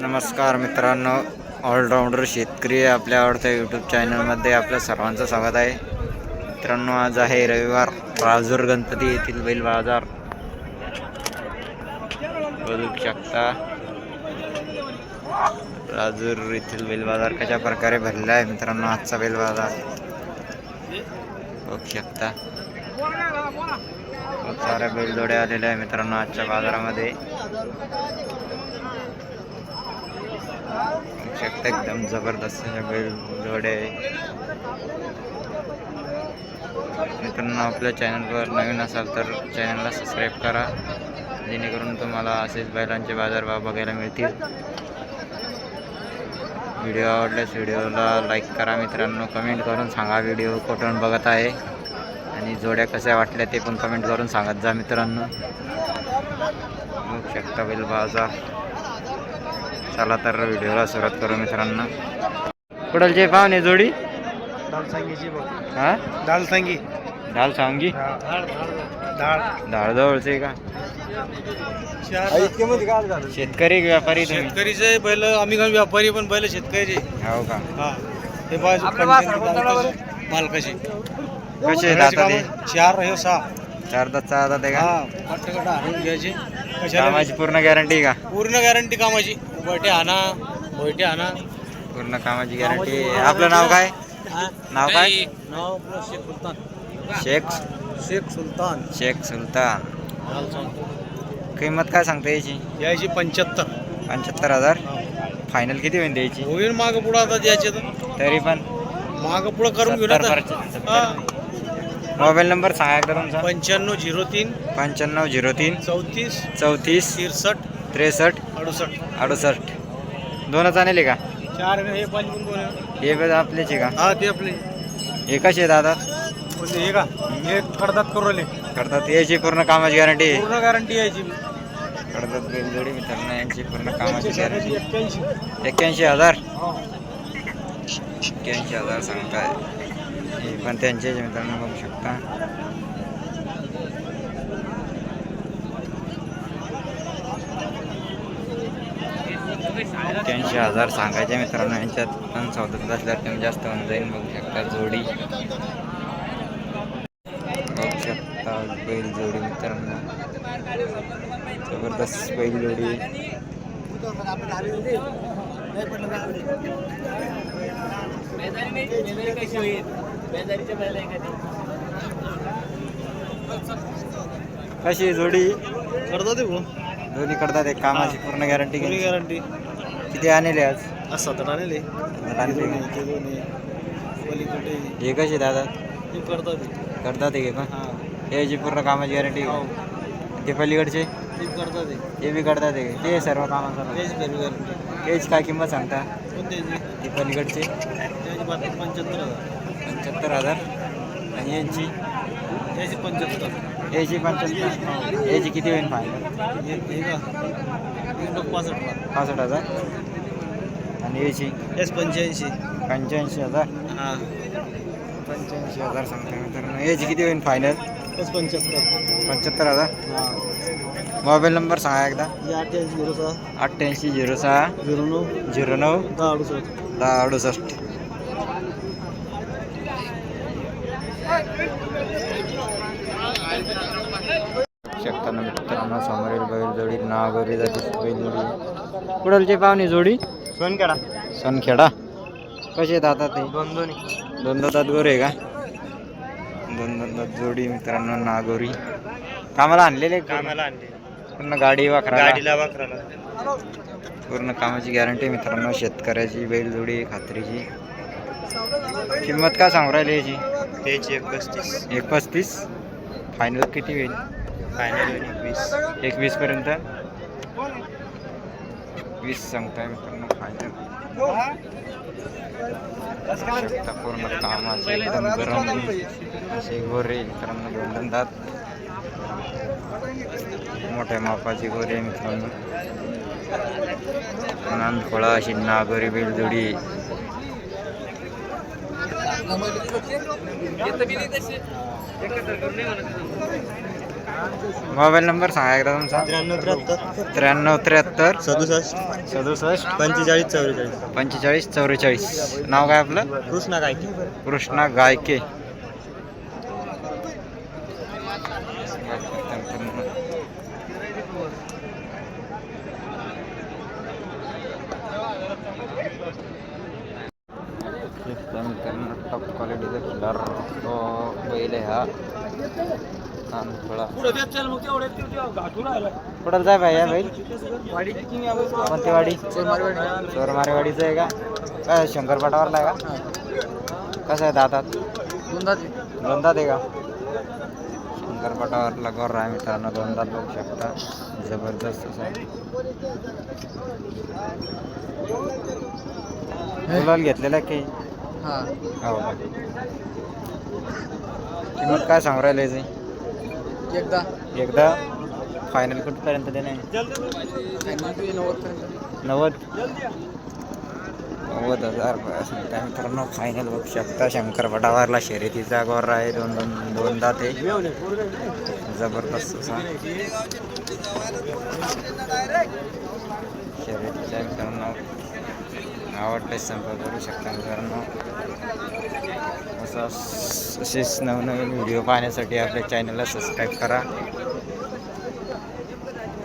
नमस्कार मित्रांनो ऑलराऊंडर शेतकरी आपल्या आवडत्या यूट्यूब चॅनलमध्ये आपलं सर्वांचं स्वागत आहे. मित्रांनो आज आहे रविवार राजूर गणपती येथील बैल बाजार. बघू शकता. राजूर येथील बैल बाजार कशा प्रकारे भरलेला आहे मित्रांनो आजचा बैल बाजार. बघू शकता. खूप साऱ्या बैलजोड्या आलेल्या आहे मित्रांनो आजच्या बाजारामध्ये. बघू शकता एकदम जबरदस्त सगळे जोडे. आहे मित्रांनो आपल्या चॅनलवर नवीन असाल तर चॅनलला सबस्क्राईब करा. जेणेकरून तुम्हाला असेच बैलांचे बाजारभाव बघायला मिळतील. व्हिडिओ आवडल्यास व्हिडिओला लाईक करा मित्रांनो. कमेंट करून सांगा व्हिडिओ कुठून बघत आहे. आणि जोड्या कशा वाटल्या ते पण कमेंट करून सांगत जा मित्रांनो. बघू शकता बैल बाजार. चला तर व्हिडिओला सुरुवात करू मित्रांनो. कुठलचे पाहुणे जोडी? हा? डाळ सांगी ढाल सांगी डाळ धाडजवळचे का? इतकेमध्ये काय झालं? शेतकरी की व्यापारी तुम्ही? शेतकरीचे बैल आम्ही व्यापारी पण बैल शेतकरीचे हो का? हा. हे बाजू मालकाचे. कसे ते चार हे सहा. चार तास आता ते का? हा पट्टकडा आणून घ्यायचे. कामाची पूर्ण गॅरंटी का? पूर्ण गॅरंटी कामाची. बैठे आणा बैठे आणा. पूर्ण कामाची गॅरंटी आपलं नाव काय? नाव काय? नाव आपलं शेख सुलतान. शेख? शेख सुलतान. शेख सुलतान. किंमत काय सांगता याची यायची पंच्याहत्तर. पंच्याहत्तर हजार? फायनल किती होईल द्यायची? होईल माग पुढं आता द्यायचे तर. तरी पण माग पुढं करून घेऊ मोबाईल नंबर सांगा एकदा तुमचा. पंच्याण्णव झिरो तीन. पंच्याण्णव झिरो तीन. चौतीस. चौतीस. तिरसठ त्रेसष्ट. अडुसष्ट. अडुसष्ट. दोनच आणले का? चार हे आहे. हे बघ आपलेच आहे का? हा ते आपले. हे कसे दादा? कोणते हे का? हे कडदात करू राहिले. करतात याची पूर्ण कामाची गॅरंटी? आहे पूर्ण गॅरंटी यायची करतात बैलजोडी मित्रांनो यांची पूर्ण कामाची गॅरंटी. एक्क्याऐंशी. एक्क्याऐंशी हजार? एक्क्याऐंशी हजार सांगताय. हे पण त्यांचे मित्रांनो बघू शकता. एक्क्याऐंशी हजार सांगायचे मित्रांनो यांच्यात पण सौदात असल्यावर तुम्ही जास्त होऊन जाईल बघू शकता जोडी. बघू शकता बैल जोडी मित्रांनो. जबरदस्त बैल जोडी. कशी जोडी? करतात दोन्ही करतात एक कामाची पूर्ण गॅरंटी पूर्ण गॅरंटी किती आणले आज? आज सात आणले. का? हे कशी दादा? करतात ते. करतात हे पण हा. याची पूर्ण कामाची गॅरंटी हो. ते पलीकडचे? ते बी करतात ते सर्व कामाचं तेच काय किंमत सांगता? ते? पलीकडचे. पंच्याहत्तर हजार. पंच्याहत्तर हजार. आणि यांची? त्याची पंच्याहत्तर. याची पंच्याहत्तर. याची किती होईल फायनल हे हे पासष्टला पासष्ट हजार. आणि याची? एस पंच्याऐंशी. पंच्याऐंशी हजार. हां. पंच्याऐंशी हजार सांगता मित्रांनो याची किती होईल फायनल? एस पंच्याहत्तर. पंच्याहत्तर हजार. हां. मोबाईल नंबर सांगा एकदा. हे अठ्ठ्याऐंशी झिरो सहा. अठ्ठ्याऐंशी झिरो सहा. झिरो नऊ. झिरो नऊ. दहा अडुसष्ट. दहा अडुसष्ट शकताना मित्रांनो समोरील नागोरी जाती बैलजोडी कुडलचे पाहुणे जोडी? सोनकडा सोनखेडा. कसे आता ते? दोन दोन्ही दोन दातात गोरे का? दोन दोन दात जोडी मित्रांनो नागोरी. कामाला आणलेले? कामाला आणले पूर्ण गाडी वाखरा गाडीला वाकराला. पूर्ण कामाची गॅरंटी मित्रांनो शेतकऱ्याची बैलजोडी खात्रीची. किंमत का सांगू राहिली याची? त्याची एक पस्तीस एक पस्तीस फायनल किती होईल फायनल एकवीस. एकवीस पर्यंत? वीस सांगताय मित्रांनो फायनल शकता पूर्ण कामाचे एकदम गरम असे गोरे मित्रांनो दोन दोन दात मोठ्या मापाची गोरे मित्रांनो नांदखोळा अशी नागोरी बैलजोडी मोबाईल नंबर सांगा एकदा तुमचा. त्र्याण्णव त्र्याहत्तर. त्र्याण्णव त्र्याहत्तर. सदुसष्ट. सदुसष्ट. पंचेचाळीस चौवेचाळीस. पंचेचाळीस चौवेचाळीस. नाव काय आपलं? कृष्णा काय कृष्णा गायके टॉप क्वालिटीचा खिल्लार तो बैल आहे हा छान थोडा कुठं जाय बाई या बैल कोणती वाडी चोरमारेवाडीचं आहे का? काय शंकरपाटावरला आहे का? कसं आहे दातात दोनदात आहे. का? शंकरपाटावरला गोर आहे मित्रांनो दोनदात बघू शकता. जबरदस्त असं आहे. गुलाल घेतलेला की? हो? किंमत काय सांगू राहिले? एकदा. एकदा. फायनल कुठपर्यंत देणे नव्वद. नव्वद हजार सांगता मित्रांनो फायनल बघू शकता. शंकर पटावरला शर्यतीचा गोर आहे. दोन दोन दोनदा ते. जबरदस्त असा. शर्यतीच्या मित्रांनो आवडते संपर्क करू शकता मित्रांनो. असं असेच नवनवीन व्हिडिओ पाहण्यासाठी आपल्या चॅनलला सबस्क्राईब करा.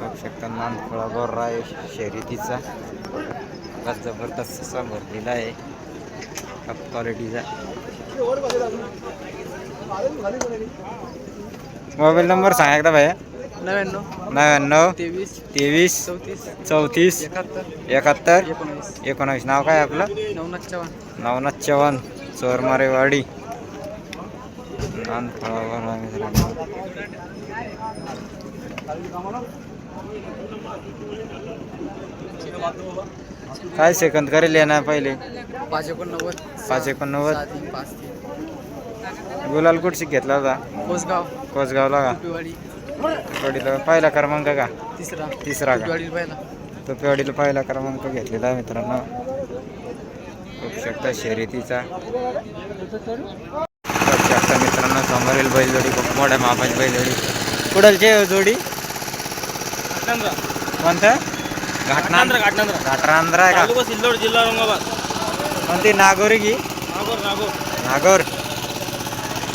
बघू शकता नानफळा गोरा आहे शर्यतीचा जबरदस्त असा भरलेला आहे. टॉप क्वालिटीचा मोबाईल नंबर सांगा एकदा भाया. नव्याण्णव. नव्याण्णव तेवीस तेवीस चौतीस चौतीस एकाहत्तर एकाहत्तर एकोणवीस. एकोणावीस. नाव काय आपलं? नवनाथ चव्हाण. नवनाथ चव्हाण. चोरमारेवाडी. नानफळावर आहे मित्रांनो काय सेकंद करेल ना पहिले? पाच एकोणनव्वद पाच एकोणनव्वद. गुलाल कुठशी घेतला होता? कोसगाव. कोसगावला का? पहिला क्रमांक का? तिसरा. तिसरा का? तो पेवाडीला पहिला क्रमांक घेतलेला मित्रांनो. बघू शकता शर्यतीचा. बघू शकता मित्रांनो समोरील बैलजोडी खूप मोठ्या मापाची बैलजोडी. कुडलची जोडी? कोणतं? घाटनांद्र घाटनांद्र. घाटरांध्र आहे का? सिल्लोड जिल्हा औरंगाबाद. कोणती? नागोरी की? नागोर नागोर. नागोर.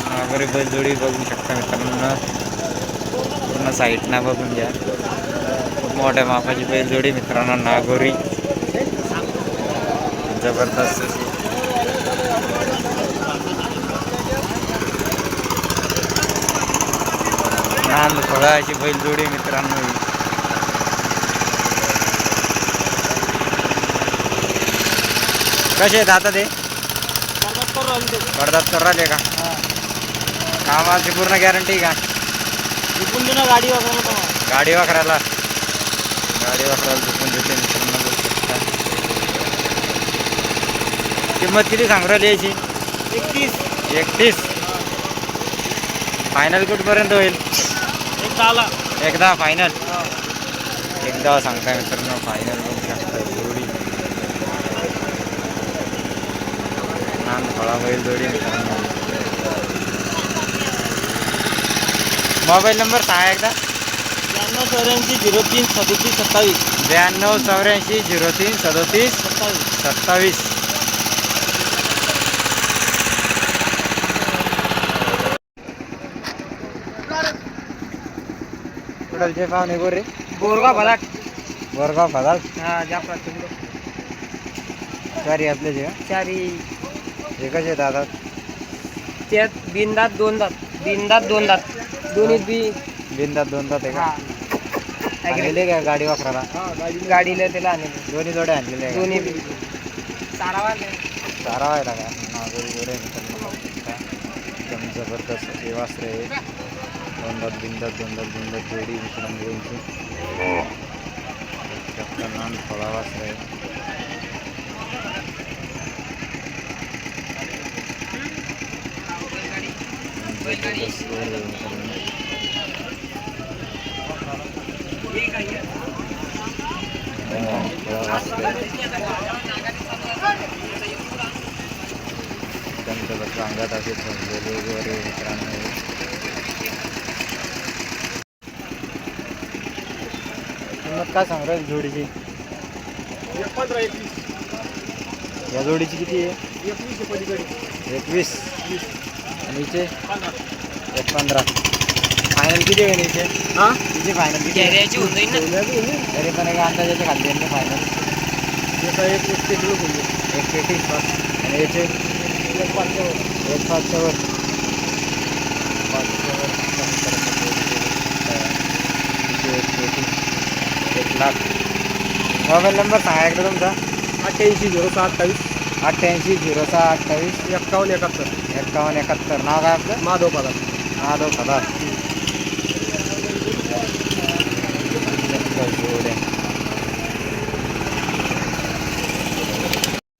नागोरी बैलजोडी बघू शकता मित्रांनो. पूर्ण साईडनं बघून घ्या. खूप मोठ्या मापाची बैलजोडी मित्रांनो नागोरी. जबरदस्त नांद फळाची बैलजोडी मित्रांनो. कसे आहेत आता ते? पडदात कर राहिले का? कामाची पूर्ण गॅरंटी का? गाडी वगैरे गाडी वाकरायला गाडी वाकरायला चुकून देते मित्रांनो बघू शकता किंमत किती सांगू राहिली याची? एकतीस. एकतीस. फायनल कुठपर्यंत होईल? एकदा फायनल एकदा सांगता मित्रांनो फायनल बघू शकता जोडी नान फळा बैल जोडी मित्रांनो. मोबाईल नंबर सांगा एकदा. ब्याण्णव चौऱ्याऐंशी झिरो तीन सदोतीस सत्तावीस. ब्याण्णव चौऱ्याऐंशी झिरो तीन सदोतीस सत्तावीस. सत्तावीस. कुठलचे पाहुणे गोरे बोरगाव भलाट बोरगाव फदाळ हा जाफरा तुमचं चारी आपले जे चारी. हे कसे दादा त्यात बिनदात दोन दात बिनदात दोन दात दोन्ही बी बिंदात दोन दात आहे हा. का आणलेले का गाडी वापराला गाडीला. त्याला आणले दोन्ही जोडे आणलेले आहे? दोन्ही बी. चारावा चारा व्हायला का? नागोरी मित्रांनो. एकदम जबरदस्त वासरे. आहे दोन दात बिंदात दोन दात बिंदात जोडी मित्रांनो यांची बघू शकता नान फळा वासरे आहे जबरदस्त जोडी आहे मित्रांनो. नान फळा वासरे आहे. त्यांच्या अंगात असे ठरलेले वगैरे मित्रांनो काय सांग रे जोडीची? पंधरा एकवीस या जोडीची किती आहे? एकवीस पलीकडे. एकवीस. आणि हिचे? पंधरा एक पंधरा. फायनल किती होईल हिचे? हा? किती फायनल किती आहे? कॅरियाची होऊन जाईल ना. तरी पण एक अंदाजाच्या खाली आहे फायनल एका एक किलो एक पेटी आणि याचे? एक पाचशे एक मोबाईल नंबर सांगा एकदा तुमचा. अठ्ठ्याऐंशी झिरो सहा अठ्ठावीस. अठ्ठ्याऐंशी झिरो सहा अठ्ठावीस. एक्कावन्न एकाहत्तर. एक्कावन्न एकाहत्तर. नाव काय आपलं? माधव पाला माधव खदार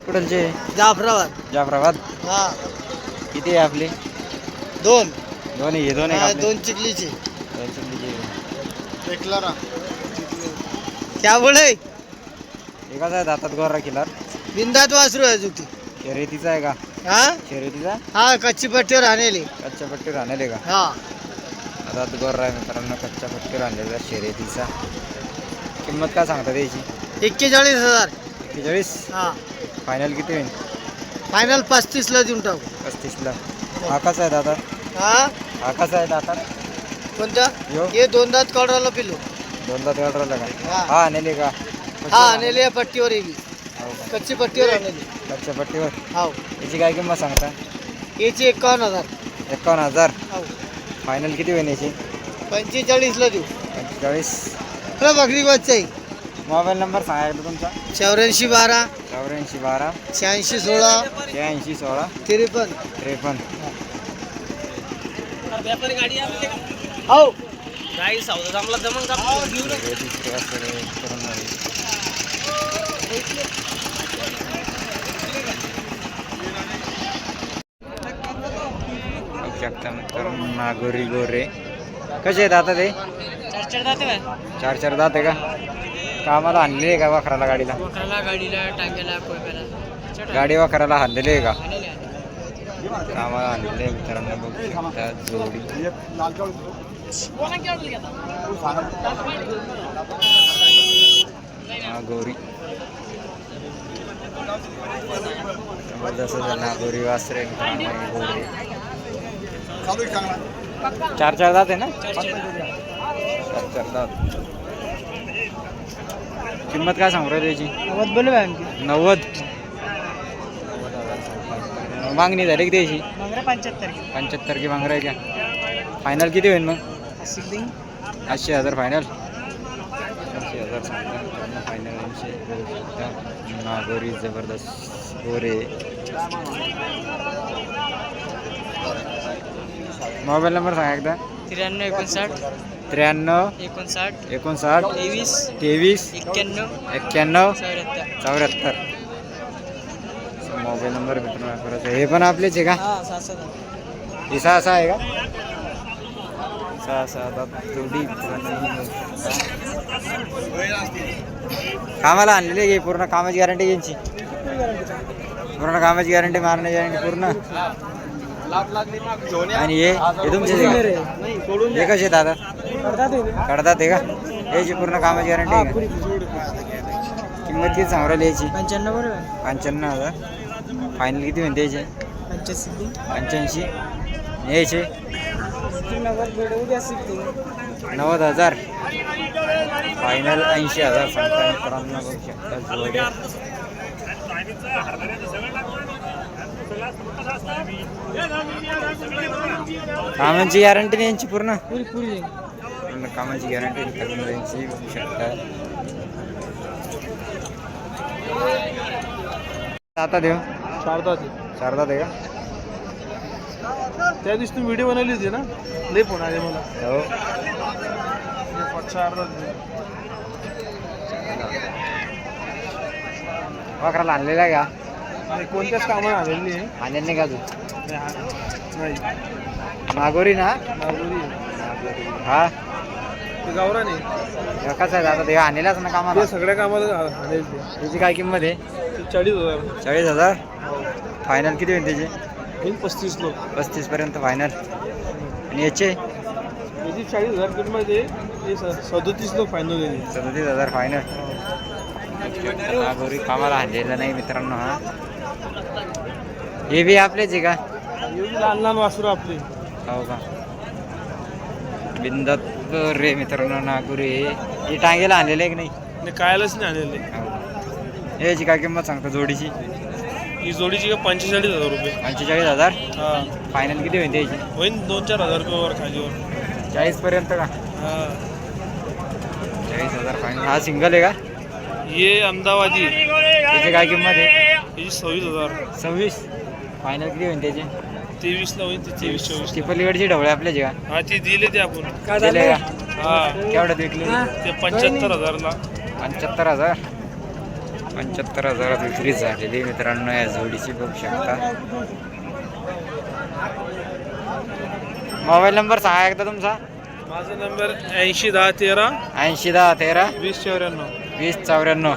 कुठलचे? जाफराबाद. जाफराबाद. हा. किती आहे आपली? दोन. दोन्ही हे दोन आहे का आपले? दोन चिखलीचे. दोन. एकलारा क्या बोले एकाच आहे दातात गोरा किलर बिंदात वासरू आहे जुती शर्यतीचा आहे का? हा? शर्यतीचा? हा कच्ची पट्टीवर आणली कच्च्या पट्टीवर आणले का? हा. दातात गोरा आहे मित्रांनो कच्च्या पट्टीवर आणलेला शर्यतीचा. किंमत काय सांगता त्याची? एक्केचाळीस हजार. एक्केचाळीस? हा. फायनल किती होईल? फायनल पस्तीसला देऊन टाकू. पस्तीसला. आकाश आहे दातात हा? आकाश आहे दातात कोणता यो. हे दोन दात कळराला पिलो. दोन दात ऑर्डरला का? हा. हा आणले का? हा आणली पट्टीवर येवी हो? कच्ची पट्टीवर आणली कच्च्या पट्टीवर? हो. याची काय किंमत सांगता? याची एकावन्न हजार. एकावन्न हजार? हो. फायनल किती होईल याची? पंचेचाळीसला देऊ. पंचेचाळीस. तुला बकरी बच्चा आहे मोबाईल नंबर सांगा एकदा तुमचा. चौऱ्याऐंशी बारा. चौऱ्याऐंशी बारा. शहाऐंशी सोळा. शहाऐंशी सोळा. त्रेपन्न. त्रेपन्न. हो. काही सौदा जमला जमन का नागोरी गोरे. कसे आहेत आता ते? चार चार चार दात आहे का? कामाला आणले आहे का वाखराला गाडीला? वखराला गाडीला टांग्याला कोयब्याला गाडी वाखराला आणलेली आहे का? कामाला आणलेले आहे मित्रांनो बघू शकता जोडी. नागोरी. वासरे चार चार दात आहे ना? चार चार दात. किंमत काय सांगू राहिली त्याची? बोलू आणखी? नव्वद. मागणी झाली की त्याची? पंच्याहत्तर. पंच्याहत्तर की का? फायनल किती होईल मग? आठशे हजार फायनल आठशे हजार सांगता फायनल ऐंशी नागोरी जबरदस्त गोरे मोबाईल नंबर सांगा एकदा. त्र्याण्णव एकोणसाठ. त्र्याण्णव. एकोणसाठ. एकोणसाठ. तेवीस. तेवीस. एक्क्याण्णव. एक्क्याण्णव. चौऱ्याहत्तर. मोबाईल नंबर मित्रांनो हे पण आपलेच आहे का? हा हे सहा सहा आहे का? सहा जोडी कामाला आणलेली आहे पूर्ण कामाची गॅरंटी यांची पूर्ण कामाची गॅरंटी मारण्याची गॅरंटी पूर्ण? आणि हे तुमचे कसे दादा? काढतात आहे का? याची पूर्ण कामाची गॅरंटी आहे किंमत किती सांगू राहिली याची? पंच्याण्णव बरोबर पंच्याण्णव हजार. फायनल किती म्हणते याचे? पंच्याऐंशी. उद्या शिकते नव्वद हजार. फायनल ऐंशी हजार सांगता मित्रांनो बघू शकता कामाची गॅरंटी यांची पूर्ण? पुरी पुरी. पूर्ण कामाची गॅरंटी यांची बघू शकता. आता देऊ. चार तास चारदा दे का? त्या दिवशी तू व्हिडिओ बनवली होती ना? लई फोन आले मला. हो. वाकराला आणलेला आहे का? नाही कोणत्याच कामाला आलेली आहे आणले नाही का तू नाही, हा- नाही. नागोरी ना? नागोरी आहे. हा? ते गावरान आहे. एकाच आहे आता ते आणलेलाच ना कामाला? ते सगळ्या कामाला आलेली त्याची काय किंमत आहे? चाळीस हजार. चाळीस हजार? फायनल किती होईल त्याची? होईल पस्तीस लोक. पस्तीस पर्यंत फायनल आणि याचे? याची चाळीस हजार किंमत आहे सदोतीस लोक फायनल सदतीस हजार फायनल गोरी कामाला आणलेला नाही मित्रांनो हा. हे बी आपलेच आहे का? लहान लहान वासरू आपली. हो का? बिंदात रे मित्रांनो नागुरी. हे टांगेला आणलेलं की नाही? कायलाच नाही आणलेले हो. का? याची काय किंमत सांगतो जोडीची? ही जोडीची का पंचेचाळीस हजार रुपये. पंचेचाळीस हजार? हा. फायनल किती होईल त्याची? होईन दोन चार हजार रुपये वर खालीवर. चाळीस पर्यंत का? हा. चाळीस हजार फायनल हा सिंगल आहे का? ये अहमदाबादी. त्याची काय किंमत आहे? याची सव्वीस हजार. सव्वीस? फायनल किती होईल त्याची? तेवीसला होईन ते तेवीस चोवीस पलीकडची ढवळे आपल्याची का? हा ती दिले ते आपण. दिले का? हा. केवढ्यात विकली ते पंच्याहत्तर हजारला. पंच्याहत्तर हजार? पंच्याहत्तर हजारात विक्री झालेली मित्रांनो या जोडीची बघू शकता. मोबाईल नंबर सांगा एकदा तुमचा. माझा नंबर ऐंशी दहा तेरा ऐंशी दहा तेरा वीस चौऱ्याण्णव. वीस चौऱ्याण्णव.